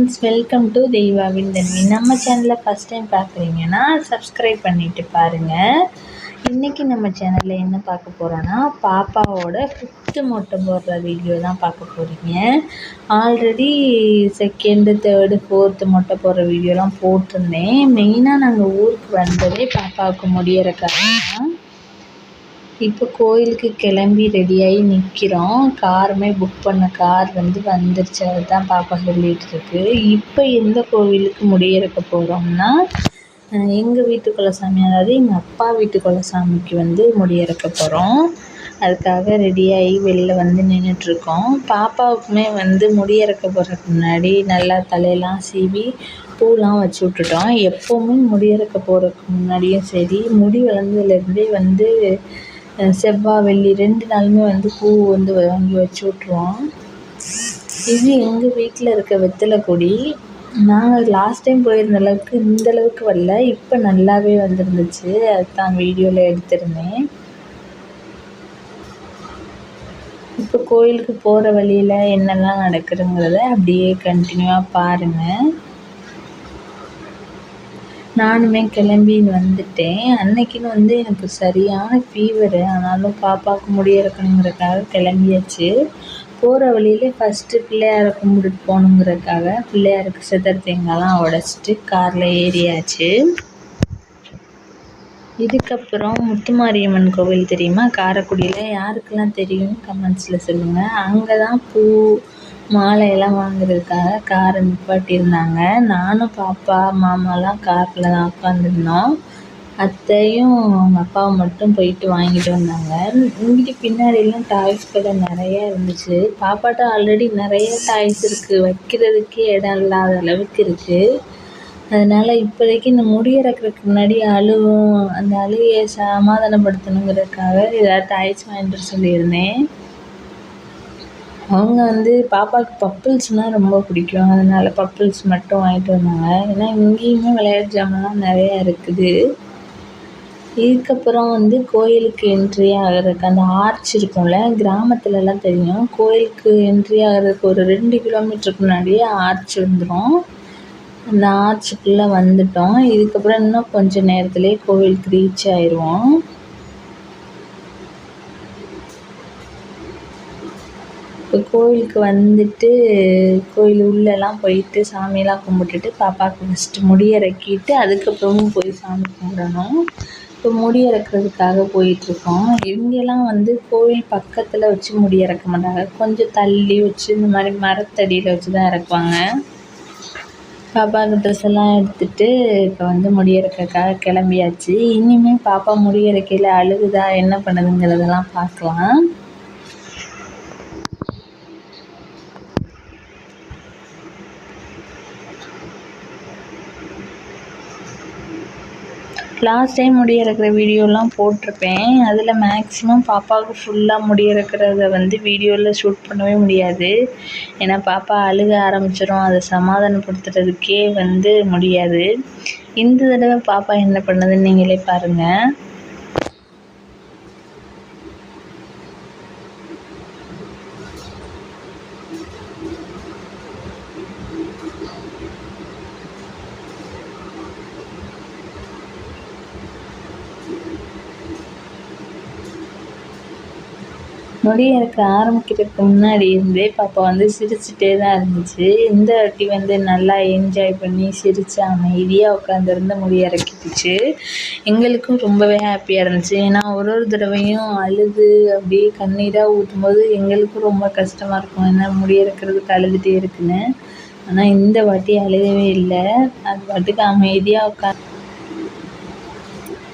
Friends welcome to தெய்வாவின் தன்மை நம்ம சேனலில் ஃபஸ்ட் டைம் பார்க்குறீங்கன்னா சப்ஸ்கிரைப் பண்ணிவிட்டு பாருங்கள் இன்றைக்கி நம்ம சேனலில் என்ன பார்க்க போகிறோன்னா பாப்பாவோட ஃபிஃப்த்து மொட்டை போடுற வீடியோ தான் பார்க்க போகிறீங்க ஆல்ரெடி செகண்டு தேர்டு ஃபோர்த்து மொட்டை போடுற வீடியோலாம் போட்டிருந்தேன். மெயினாக நாங்கள் ஊருக்கு வந்ததே பாப்பாவுக்கு முடியற தான். இப்போ கோயிலுக்கு கிளம்பி ரெடியாகி நிற்கிறோம் காருமே புக் பண்ண கார் வந்து வந்துருச்சு. அதுதான் பாப்பா சொல்லிகிட்ருக்கு இப்போ எந்த கோவிலுக்கு முடியிறக்க போகிறோம்னா எங்கள் வீட்டு குலசாமி அதாவது எங்கள் அப்பா வீட்டு குலசாமிக்கு வந்து முடியிறக்க போகிறோம் அதுக்காக ரெடியாகி வெளில வந்து நின்றுட்டுருக்கோம் பாப்பாவுக்குமே வந்து முடியிறக்க போகிறதுக்கு முன்னாடி நல்லா தலையெல்லாம் சீவி பூலாம் வச்சு விட்டுட்டோம். எப்போவுமே முடியிறக்க போகிறதுக்கு முன்னாடியும் சரி முடி வளர்ந்ததுலேருந்தே வந்து செவ்வாய் வெள்ளி ரெண்டு நாளுமே வந்து பூ வந்து வாங்கி வச்சு விட்ருவோம் இது எங்கள் வீட்டில் இருக்க வெத்தலை கொடி. நாங்கள் லாஸ்ட் டைம் போயிருந்த அளவுக்கு இந்த அளவுக்கு வரல. இப்போ நல்லாவே வந்துருந்துச்சு. அதுதான் வீடியோவில் எடுத்திருந்தேன். இப்போ கோயிலுக்கு போகிற வழியில் என்னெல்லாம் நடக்குதுங்கிறத அப்படியே கண்டினியூவாக பாருங்கள் நானுமே கிளம்பி வந்துட்டேன். அன்னைக்குன்னு வந்து எனக்கு சரியான ஃபீவரு ஆனாலும் பாப்பாவுக்கு முடிய இறக்கணுங்கிறதுக்காக கிளம்பியாச்சு. போகிற வழியிலே ஃபஸ்ட்டு பிள்ளையாரை கும்பிட்டுட்டு போகணுங்கிறதுக்காக பிள்ளையாருக்கு சிதர் தேங்காய்லாம் உடச்சிட்டு காரில் ஏறியாச்சு. இதுக்கப்புறம் முத்துமாரியம்மன் கோவில் தெரியுமா? காரைக்குடியில். யாருக்கெல்லாம் தெரியும்? கமெண்ட்ஸில் சொல்லுங்கள் அங்கே தான் பூ மாலையெல்லாம் வாங்குறதுக்காக காரை நிப்பாட்டியிருந்தாங்க. நானும் பாப்பா மாமாலாம் காரில் தான் உட்காந்துருந்தோம் அத்தையும் அவங்க அப்பாவும் மட்டும் போயிட்டு வாங்கிட்டு வந்தாங்க. இங்கிட்டு பின்னாடிலாம் டாய்ஸ் கடை நிறையா இருந்துச்சு. பாப்பாட்ட ஆல்ரெடி நிறைய டாய்ஸ் இருக்குது வைக்கிறதுக்கே இடம் இல்லாத அளவுக்கு இருக்குது அதனால் இப்போதைக்கு இந்த முடி இறக்குறதுக்கு முன்னாடி அழுவும். அந்த அழுகையை சமாதானப்படுத்தணுங்கிறதுக்காக ஏதாவது டாய்ஸ் வாங்கிட்டு சொல்லியிருந்தேன். அவங்க வந்து பாப்பாவுக்கு பப்புள்ஸ்னால் ரொம்ப பிடிக்கும். அதனால் பப்புள்ஸ் மட்டும் வாங்கிட்டு வந்தாங்க. ஏன்னா இங்கேயுமே விளையாட்டு ஜாமான்லாம் நிறையா இருக்குது. இதுக்கப்புறம் வந்து கோயிலுக்கு என்ட்ரி ஆகிறதுக்கு அந்த ஆர்ச் இருக்கும்ல கிராமத்துலலாம் தெரியும். கோயிலுக்கு என்ட்ரி ஆகிறதுக்கு ஒரு ரெண்டு கிலோமீட்டருக்கு முன்னாடியே ஆர்ச் வந்துடும் அந்த ஆர்ச்சுக்குள்ளே வந்துட்டோம். இதுக்கப்புறம் இன்னும் கொஞ்சம் நேரத்துலேயே கோவிலுக்கு ரீச் ஆயிடுவோம் கோவிலுக்கு வந்துட்டு கோயில் உள்ளெல்லாம் போயிட்டு சாமியெல்லாம் கும்பிட்டுட்டு பாப்பாவுக்கு ஃபஸ்ட்டு முடி இறக்கிட்டு அதுக்கப்புறமும் போய் சாமி கும்பிடணும். இப்போ முடி இறக்குறதுக்காக போயிட்டுருக்கோம். இவங்கெல்லாம் வந்து கோவில் பக்கத்தில் வச்சு முடி இறக்க மாட்டாங்க. கொஞ்சம் தள்ளி வச்சு இந்த மாதிரி மரத்தடியில் வச்சு தான் இறக்குவாங்க. பாப்பாவுக்கு ட்ரெஸ் எல்லாம் எடுத்துகிட்டு இப்போ வந்து முடி இறக்கறதுக்காக கிளம்பியாச்சு. இனிமேல் பாப்பா முடி இறக்கையில் அழுகுதா என்ன பண்ணுதுங்கிறதெல்லாம் பார்க்கலாம். லாஸ்ட் டைம் முடி இறக்குற வீடியோலாம் போட்டிருப்பேன். அதில் மேக்ஸிமம் பாப்பாவுக்கு ஃபுல்லாக முடி இறக்குறத வந்து வீடியோவில் ஷூட் பண்ணவே முடியாது. ஏன்னா பாப்பா அழுக ஆரம்பிச்சிடும் அதை சமாதானப்படுத்துறதுக்கே வந்து முடியாது. இந்த தடவை பாப்பா என்ன பண்ணுதுன்னு நீங்களே பாருங்கள் முடி இறக்க ஆரம்பிக்கிறதுக்கு முன்னாடி இருந்தே பாப்பா வந்து சிரிச்சுட்டே தான் இருந்துச்சு. இந்த வாட்டி வந்து நல்லா என்ஜாய் பண்ணி சிரித்து அமைதியாக உட்காந்துருந்து முடி இறக்கிட்டுச்சு எங்களுக்கும் ரொம்பவே ஹாப்பியாக இருந்துச்சு. ஏன்னா ஒரு ஒரு தடவையும் அழுது அப்படியே கண்ணீராக ஊற்றும்போது எங்களுக்கும் ரொம்ப கஷ்டமாக இருக்கும். ஏன்னா முடி இறக்கிறதுக்கு அழுதுகிட்டே இருக்குன்னு. ஆனால் இந்த வாட்டி அழுகவே இல்லை. அது பாட்டுக்கு அமைதியாக உட்காந்து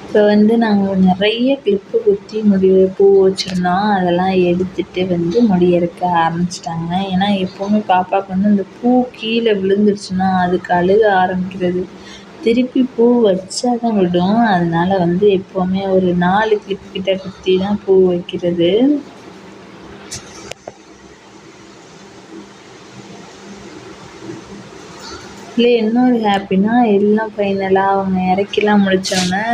இப்போ வந்து நாங்கள் நிறைய கிளிப்பு குத்தி முடி பூ வச்சுருந்தோம் அதெல்லாம் எடுத்துகிட்டு வந்து முடி இறக்க ஆரம்பிச்சிட்டாங்க. ஏன்னா எப்போவுமே பாப்பாவுக்கு வந்து அந்த பூ கீழே விழுந்துருச்சுன்னா அதுக்கு அழுக ஆரம்பிக்கிறது. திருப்பி பூ வச்சா தான் விடும். அதனால வந்து எப்போவுமே ஒரு நாலு கிளிப் கிட்ட குத்தி தான் பூ வைக்கிறது. இதில் என்ன ஒரு ஹாப்பினா எல்லாம் ஃபைனலாக அவங்க இறக்கிலாம் முடித்தோன்னே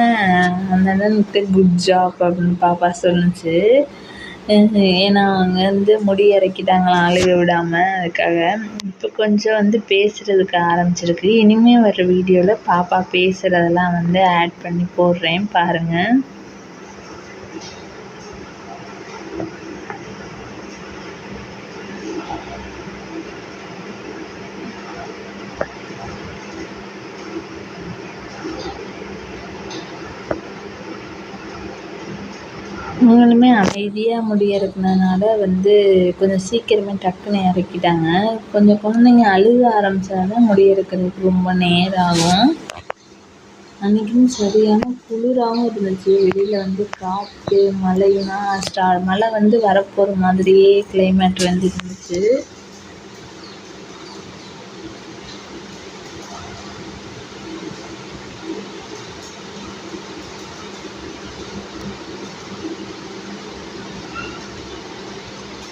அந்த அண்ணன்கிட்ட குட் ஜாப் அப்படின்னு பாப்பா சொன்னுச்சு ஏன்னா அவங்க வந்து முடி இறக்கிட்டாங்களாம் அழுக விடாமல் அதுக்காக. இப்போ கொஞ்சம் வந்து பேசுகிறதுக்கு ஆரம்பிச்சிருக்கு. இனிமேல் வர வீடியோவில் பாப்பா பேசுகிறதெல்லாம் வந்து ஆட் பண்ணி போடுறேன் பாருங்கள் அவங்களுமே அமைதியாக முடி வந்து கொஞ்சம் சீக்கிரமே டக்குன்னு இறக்கிட்டாங்க. கொஞ்சம் குழந்தைங்க அழுக ஆரம்பித்தாதான் முடி ரொம்ப நேரம் ஆகும் அன்றைக்கும் சரியான குளிராகவும் இருந்துச்சு. வெளியில் வந்து காற்று மழையெல்லாம் ஸ்டா மழை வந்து வரப்போகிற மாதிரியே கிளைமேட் வந்து இருந்துச்சு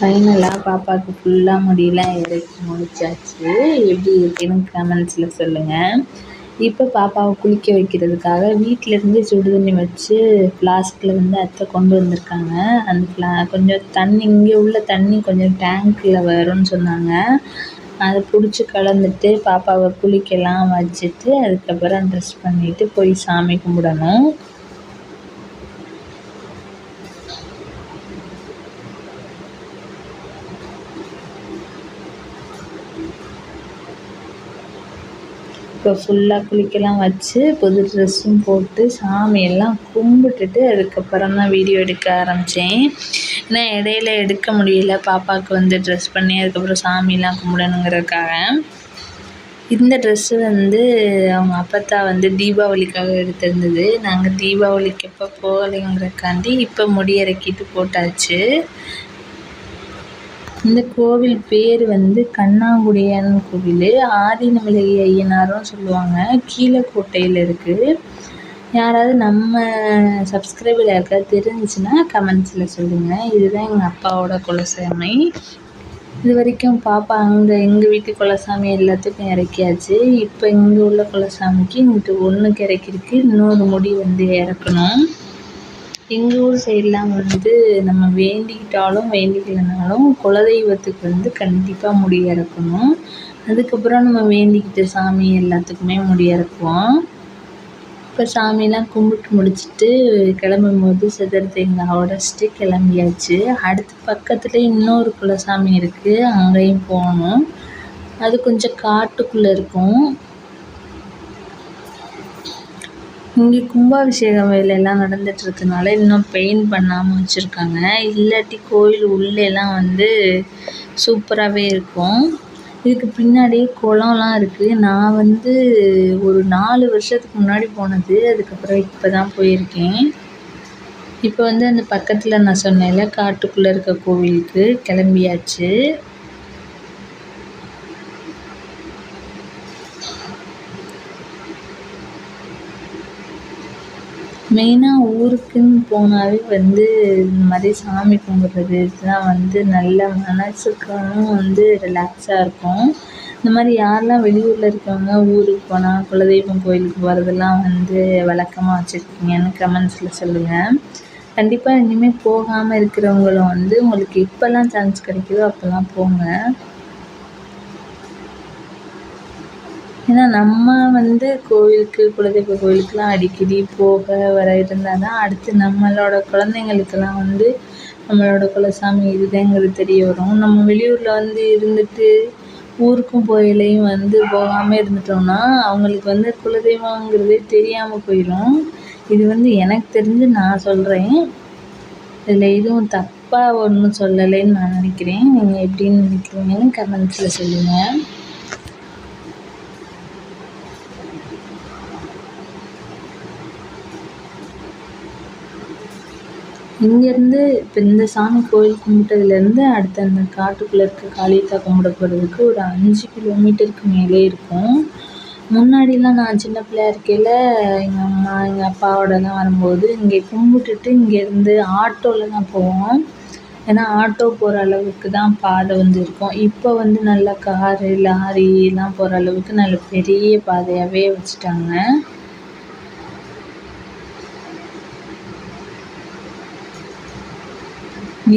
ஃபைனலாக பாப்பாவுக்கு ஃபுல்லாக முடியெல்லாம் இறக்கி முடிச்சாச்சு? எப்படி இருக்குன்னு கமெண்ட்ஸில் சொல்லுங்கள் இப்போ பாப்பாவை குளிக்க வைக்கிறதுக்காக வீட்டிலேருந்து சுடு தண்ணி வச்சு ஃப்ளாஸ்கில் வந்து அத்தை கொண்டு வந்திருக்காங்க. அந்த ஃப்ளா கொஞ்சம் தண்ணி இங்கே உள்ள தண்ணி கொஞ்சம் டேங்க்கில் வரும்னு சொன்னாங்க. அதை பிடிச்சி கலந்துட்டு பாப்பாவை குளிக்கலாம் வச்சுட்டு அதுக்கப்புறம் ட்ரெஸ் பண்ணிவிட்டு போய் சாமி கும்பிடணும். இப்போ ஃபுல்லாக குளிக்கலாம் வச்சு புது ட்ரெஸ்ஸும் போட்டு சாமியெல்லாம் கும்பிட்டுட்டு அதுக்கப்புறம் தான் வீடியோ எடுக்க ஆரம்பித்தேன் ஏன்னா இடையில எடுக்க முடியல. பாப்பாவுக்கு வந்து ட்ரெஸ் பண்ணி அதுக்கப்புறம் சாமியெல்லாம் கும்பிடணுங்கிறதுக்காக. இந்த ட்ரெஸ்ஸு வந்து அவங்க அப்பத்தா வந்து தீபாவளிக்காக எடுத்திருந்தது. நாங்கள் தீபாவளிக்கு எப்போ போகலைங்கிறக்காண்டி இப்போ முடி இறக்கிட்டு போட்டாச்சு. இந்த கோவில் பேர் வந்து கண்ணாங்குடியான் கோவில். ஆதினமலை ஐயனாரும் சொல்லுவாங்க. கீழக்கோட்டையில் இருக்குது யாராவது நம்ம சப்ஸ்கிரைபர் யாருக்காவது தெரிஞ்சுன்னா கமெண்ட்ஸில் சொல்லுங்கள் இதுதான் எங்கள் அப்பாவோட குலசாமி. இது வரைக்கும் பாப்பா அங்கே எங்கள் வீட்டு குலசாமி எல்லாத்துக்கும் இறக்கியாச்சு. இப்போ இங்கே உள்ள குலசாமிக்கு இங்கிட்டு ஒன்றுக்கு இறக்கிருக்கு இன்னொரு முடி வந்து இறக்கணும். எங்கள் ஊர் சைடெலாம் வந்து நம்ம வேண்டிக்கிட்டாலும் வேண்டிக்கலைனாலும் குலதெய்வத்துக்கு வந்து கண்டிப்பாக முடி இறக்கணும் அதுக்கப்புறம் நம்ம வேண்டிக்கிட்ட சாமி எல்லாத்துக்குமே முடி இறக்குவோம் இப்போ சாமியெலாம் கும்பிட்டு முடிச்சுட்டு கிளம்பும்போது சிதறு தேங்காய் உடச்சிட்டு கிளம்பியாச்சு. அடுத்து பக்கத்தில் இன்னொரு குலசாமி இருக்குது அங்கேயும் போகணும். அது கொஞ்சம் காட்டுக்குள்ளே இருக்கும். இங்கே கும்பாபிஷேகம் வேலையெல்லாம் நடந்துகிட்ருக்கனால இன்னும் பெயிண்ட் பண்ணாமல் வச்சுருக்காங்க. இல்லாட்டி கோயில் உள்ளேலாம் வந்து சூப்பராகவே இருக்கும். இதுக்கு பின்னாடியே குளம்லாம் இருக்குது நான் வந்து ஒரு நாலு வருஷத்துக்கு முன்னாடி போனது. அதுக்கப்புறம் இப்போ தான் போயிருக்கேன். இப்போ வந்து அந்த பக்கத்தில் நான் சொன்னேன்ல காட்டுக்குள்ளே இருக்க கோவிலுக்கு கிளம்பியாச்சு. மெயினாக ஊருக்குன்னு போனாவே வந்து இந்த மாதிரி சாமி கும்பிட்றது இதெல்லாம் வந்து நல்ல மனசுக்கும் வந்து ரிலாக்ஸாக இருக்கும். இந்த மாதிரி யாரெல்லாம் வெளியூரில் இருக்கவங்க ஊருக்கு போனால் குலதெய்வம் கோயிலுக்கு போகிறதெல்லாம் வந்து வழக்கமாக வச்சுருக்கீங்கன்னு கமெண்ட்ஸில் சொல்லுங்கள் கண்டிப்பாக இனிமேல் போகாமல் இருக்கிறவங்களும் வந்து உங்களுக்கு எப்போல்லாம் சான்ஸ் கிடைக்கிதோ அப்போல்லாம் போங்க. ஏன்னா நம்ம வந்து கோவிலுக்கு குலதெய்வ கோவிலுக்குலாம் அடிக்கடி போக வர இருந்தால் தான் அடுத்து நம்மளோட குழந்தைங்களுக்கெல்லாம் வந்து நம்மளோட குலசாமி இதுதாங்கிறது தெரிய வரும். நம்ம வெளியூரில் வந்து இருந்துட்டு ஊருக்கும் கோயிலையும் வந்து போகாமல் இருந்துட்டோம்னா அவங்களுக்கு வந்து குலதெய்வங்கிறதே தெரியாமல் போயிடும் இது வந்து எனக்கு தெரிஞ்சு நான் சொல்கிறேன் இதில் எதுவும் தப்பாக ஒன்றும் சொல்லலைன்னு நான் நினைக்கிறேன். நீங்கள் எப்படின்னு நினைக்கிறீங்கன்னு கமெண்ட்ஸில் சொல்லுங்கள் இங்கேருந்து இப்போ இந்த சாமி கோயில் கும்பிட்டதுலேருந்து அடுத்து அந்த காட்டுக்குள்ளே இருக்க காளியத்தா கும்பிட போகிறதுக்கு ஒரு அஞ்சு கிலோமீட்டருக்கு மேலே இருக்கும். முன்னாடிலாம் நான் சின்ன பிள்ளையா இருக்கையில் எங்கள் அம்மா எங்கள் அப்பாவோடலாம் வரும்போது இங்கே கும்பிட்டுட்டு இங்கேருந்து ஆட்டோவில் தான் போவோம். ஏன்னா ஆட்டோ போகிற அளவுக்கு தான் பாதை வந்து இருக்கும். இப்போ வந்து நல்லா காரு லாரிலாம் போகிற அளவுக்கு நல்ல பெரிய பாதையாகவே வச்சுட்டாங்க.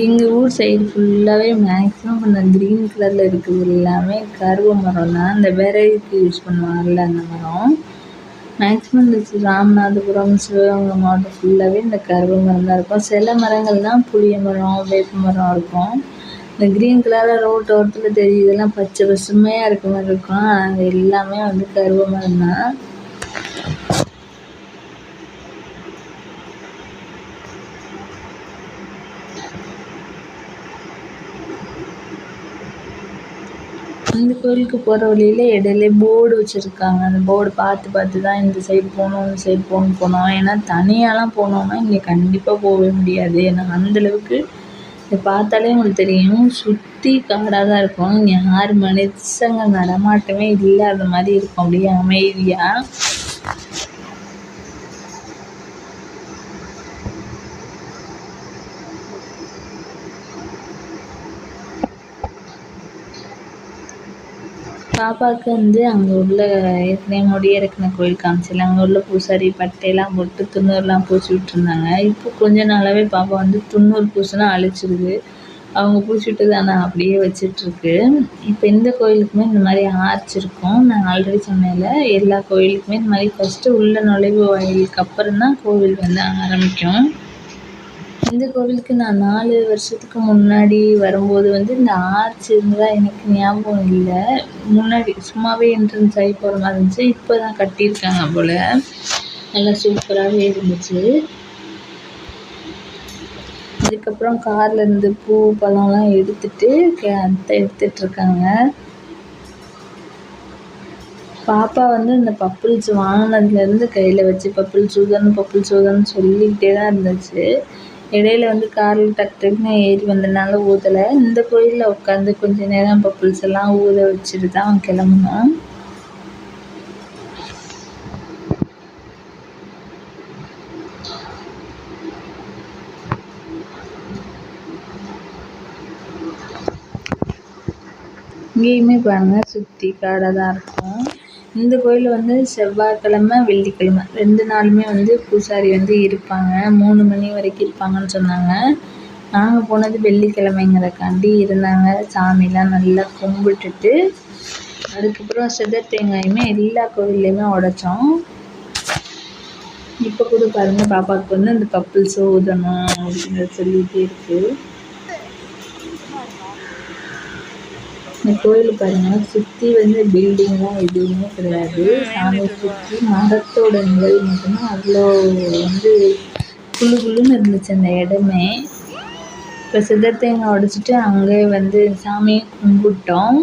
எங்கள் ஊர் சைடு ஃபுல்லாகவே மேக்ஸிமம் அந்த க்ரீன் கலரில் இருக்கிறது எல்லாமே கருவ மரம் தான். இந்த விறகுக்கு யூஸ் பண்ணுவாங்கள்ல அந்த மரம். மேக்ஸிமம் இந்த ராமநாதபுரம் சிவகங்கை மாவட்டம் ஃபுல்லாகவே இந்த கருவ மரம் தான் இருக்கும். சில மரங்கள் தான் புளிய மரம் வேப்ப மரம் இருக்கும். இந்த க்ரீன் கலரில் ரோட்டு ஓரத்தில் தெரியுதெல்லாம் பச்சை பசுமையாக இருக்க மாதிரி இருக்கும். அது எல்லாமே வந்து கருவ மரம் தான். இந்த கோயிலுக்கு போகிற வழியில் இடையில போர்டு வச்சுருக்காங்க. அந்த போர்டு பார்த்து பார்த்து தான் இந்த சைடு போகணும் இந்த சைடு போகணும் போனோம். ஏன்னா தனியாலாம் போனோம்னா இங்கே கண்டிப்பாக போகவே முடியாது. ஏன்னா அந்தளவுக்கு இதை பார்த்தாலே உங்களுக்கு தெரியும். சுற்றி காடாக தான் இருக்கும். இங்கே யார் மனுஷங்க நடமாட்டமே இல்லாத மாதிரி இருக்கும். அப்படியே அமைதியாக பாப்பாவுக்கு வந்து அங்கே உள்ள ஏற்கனவே முடி இறக்குன கோயில் காமிச்சேன்ல அங்கே உள்ள பூசாரி பட்டையெல்லாம் போட்டு துண்ணூறுலாம் பூசி விட்ருந்தாங்க இப்போ கொஞ்ச நாளாகவே பாப்பா வந்து துண்ணூறு பூசினா அழிச்சிருது. அவங்க பூச்சி விட்டது ஆனால் அப்படியே வச்சிட்ருக்கு. இப்போ எந்த கோயிலுக்குமே இந்த மாதிரி ஆர்ச் இருக்கும். நான் ஆல்ரெடி சொன்னேன்ல எல்லா கோயிலுக்குமே இந்த மாதிரி ஃபஸ்ட்டு உள்ள நுழைவு வாயிலுக்கு அப்புறம் தான் கோவில் வந்து ஆரம்பிக்கும். இந்த கோவிலுக்கு நான் நாலு வருஷத்துக்கு முன்னாடி வரும்போது வந்து இந்த ஆர்ச் இருந்ததா எனக்கு ஞாபகம் இல்லை. முன்னாடி சும்மாவே என்ட்ரன்ஸ் ஆகி போகிற மாதிரி இருந்துச்சு. இப்போ தான் கட்டியிருக்காங்க போல். நல்லா சூப்பராகவே இருந்துச்சு. அதுக்கப்புறம் கார்லேருந்து பூ பழம்லாம் எடுத்துட்டு அத்தை எடுத்துட்ருக்காங்க பாப்பா வந்து இந்த பப்புள்ஸ் வாங்கினதுலேருந்து கையில் வச்சு பப்புள் சூதன் பப்புள் சூதன் சொல்லிக்கிட்டே தான் இருந்துச்சு. இடையில வந்து காரில் டக்கு டக்குன்னு ஏறி வந்தனால ஊதலை. இந்த கோயிலில் உட்காந்து கொஞ்ச நேரம் பப்புள்ஸ் எல்லாம் ஊத வச்சுட்டு தான் கிளம்புனோம். இங்கேயுமே பாருங்கள் சுற்றி காடாக தான் இருக்கும். இந்த கோயிலில் வந்து செவ்வாய்க்கிழம வெள்ளிக்கிழம. ரெண்டு நாளுமே வந்து பூசாரி வந்து இருப்பாங்க. மூணு மணி வரைக்கும் இருப்பாங்கன்னு சொன்னாங்க. நாங்கள் போனது வெள்ளிக்கிழமைங்கிறக்காண்டி இருந்தாங்க. சாமிலாம் நல்லா கும்பிட்டுட்டு அதுக்கப்புறம் சிதர் தேங்காயுமே எல்லா கோவில்லையுமே உடைச்சோம். இப்போ கூட பாருங்கள் பாப்பாவுக்கு வந்து அந்த பப்புள்ஸோ ஊதணும் அப்படின்னு சொல்லிகிட்டே இருக்குது இந்த கோயில் பாருங்க சுற்றி வந்து பில்டிங்லாம் எதுவுமே கிடையாது. சாமியை சுற்றி மரத்தோட நிழல் மட்டும்தான். அவ்வளோ வந்து குளு குளுன்னு இருந்துச்சு அந்த இடமே. இப்போ சித்தர் தேங்காய் உடச்சிட்டு அங்கே வந்து சாமியை கும்பிட்டோம்.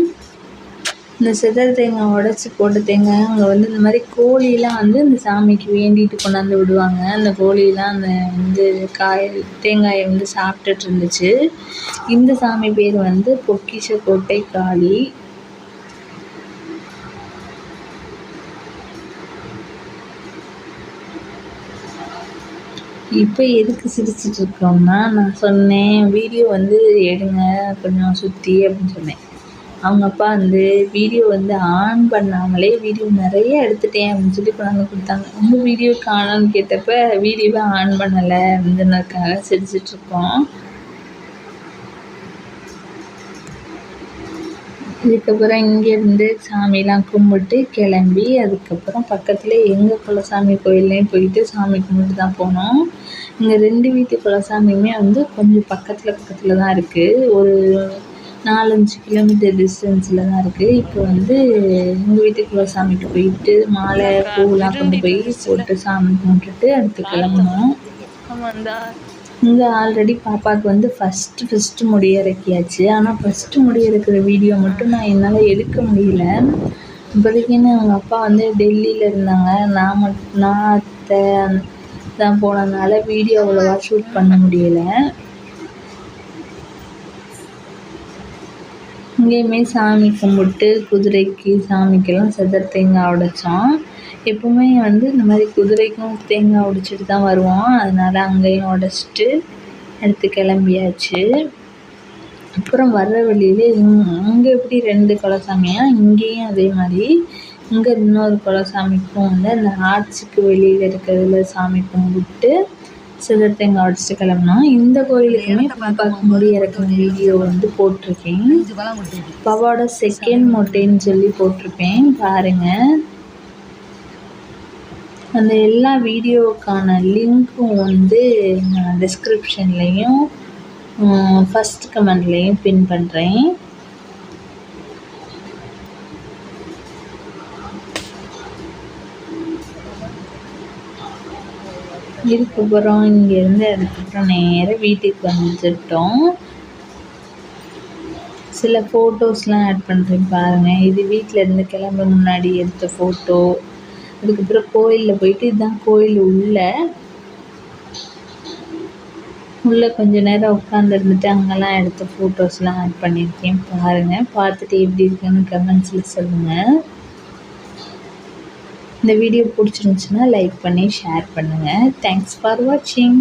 இந்த சிதறு தேங்காய் உடச்சி போட்ட தேங்காய் அங்கே வந்து இந்த மாதிரி கோழிலாம் வந்து இந்த சாமிக்கு வேண்டிட்டு கொண்டாந்து விடுவாங்க. அந்த கோழிலாம் அந்த வந்து காய் தேங்காயை வந்து சாப்பிட்டுட்டு இருந்துச்சு. இந்த சாமி பேர் வந்து பொக்கிஷ கோட்டை காளி. இப்போ எதுக்கு சிரிச்சிட்டு இருக்கோம்னா நான் சொன்னேன் வீடியோ வந்து எடுங்க கொஞ்சம் சுற்றி அப்படின்னு சொன்னேன். அவங்க அப்பா வந்து வீடியோ வந்து ஆன் பண்ணாமலே வீடியோ நிறைய எடுத்துட்டேன் அப்படின்னு சொல்லி கொண்டாந்து கொடுத்தாங்க. உங்கள் வீடியோ காணோன்னு கேட்டப்ப வீடியோவை ஆன் பண்ணலை அப்படின்றதுக்காக சிரிச்சிட்ருக்கோம் இதுக்கப்புறம் இங்கேருந்து சாமிலாம் கும்பிட்டு கிளம்பி அதுக்கப்புறம் பக்கத்தில் எங்கள் குலசாமி கோயில்லையும் போயிட்டு சாமி கும்பிட்டு தான் போனோம். இங்கே ரெண்டு வீட்டு குலசாமியுமே வந்து கொஞ்சம் பக்கத்தில் பக்கத்தில் தான் இருக்குது ஒரு நாலஞ்சு கிலோமீட்டர் டிஸ்டன்ஸில் தான் இருக்குது இப்போ வந்து எங்கள் வீட்டுக்குள்ள சாமிக்கு போயிட்டு மாலை பூவெலாம் கொண்டு போய் போட்டு சாமி கும்பிட்டுட்டு அடுத்து கிளம்புனோம் இங்கே ஆல்ரெடி பாப்பாவுக்கு வந்து ஃபஸ்ட்டு ஃபஸ்ட்டு முடி இறக்கியாச்சு. ஆனால் ஃபஸ்ட்டு முடி இறக்குற வீடியோ மட்டும் நான் என்னால் எடுக்க முடியல. இப்போதைக்குன்னு அவங்க அப்பா வந்து டெல்லியில் இருந்தாங்க. நான் மட் நான் அத்தை தான் போனதுனால வீடியோ அவ்வளோவா ஷூட் பண்ண முடியலை. இங்கேயுமே சாமி கும்பிட்டு குதிரைக்கு சாமிக்கெல்லாம் செதர் தேங்காய் உடைச்சோம் எப்போவுமே வந்து இந்த மாதிரி குதிரைக்கும் தேங்காய் உடைச்சிட்டு தான் வருவோம் அதனால் அங்கேயும் உடச்சிட்டு எடுத்து கிளம்பியாச்சு. அப்புறம் வர்ற வழியிலே அங்கே எப்படி ரெண்டு குலசாமியா இங்கேயும் அதே மாதிரி. இங்கே இன்னொரு குலசாமிக்கும் வந்து அந்த ஆட்சிக்கு வெளியில் இருக்கிறதுல சாமி கும்பிட்டு சிதர் தேங்காய் உடச்சிட்டு இந்த கோயிலுக்குமே பார்க்கும்போது முடி இறக்கும் வீடியோ வந்து போட்டிருக்கேன். பாப்பாவோட செகண்ட் மொட்டைன்னு சொல்லி போட்டிருப்பேன். பாருங்கள் அந்த எல்லா வீடியோவுக்கான லிங்க்கும் வந்து நான் டிஸ்கிரிப்ஷன்லேயும் ஃபஸ்ட் கமெண்ட்லேயும் பின் பண்ணுறேன் இதுக்கப்புறம் இங்கேருந்து அதுக்கப்புறம் நேராக வீட்டுக்கு வந்துட்டோம் சில ஃபோட்டோஸ்லாம் ஆட் பண்ணுறேன் பாருங்கள் இது வீட்டில் இருந்து கிளம்ப முன்னாடி எடுத்த ஃபோட்டோ அதுக்கப்புறம் கோயிலில் போயிட்டு இதுதான் கோயில் உள்ளே. உள்ளே கொஞ்ச நேரம் உட்காந்துருந்துட்டு அங்கெல்லாம் எடுத்த ஃபோட்டோஸ்லாம் ஆட் பண்ணியிருக்கேன் பாருங்கள் பார்த்துட்டு எப்படி இருக்குன்னு கமெண்ட்ஸில் சொல்லுங்கள் இந்த வீடியோ பிடிச்சிருந்துச்சின்னா லைக் பண்ணி ஷேர் பண்ணுங்கள் தேங்க்ஸ் ஃபார் வாட்சிங்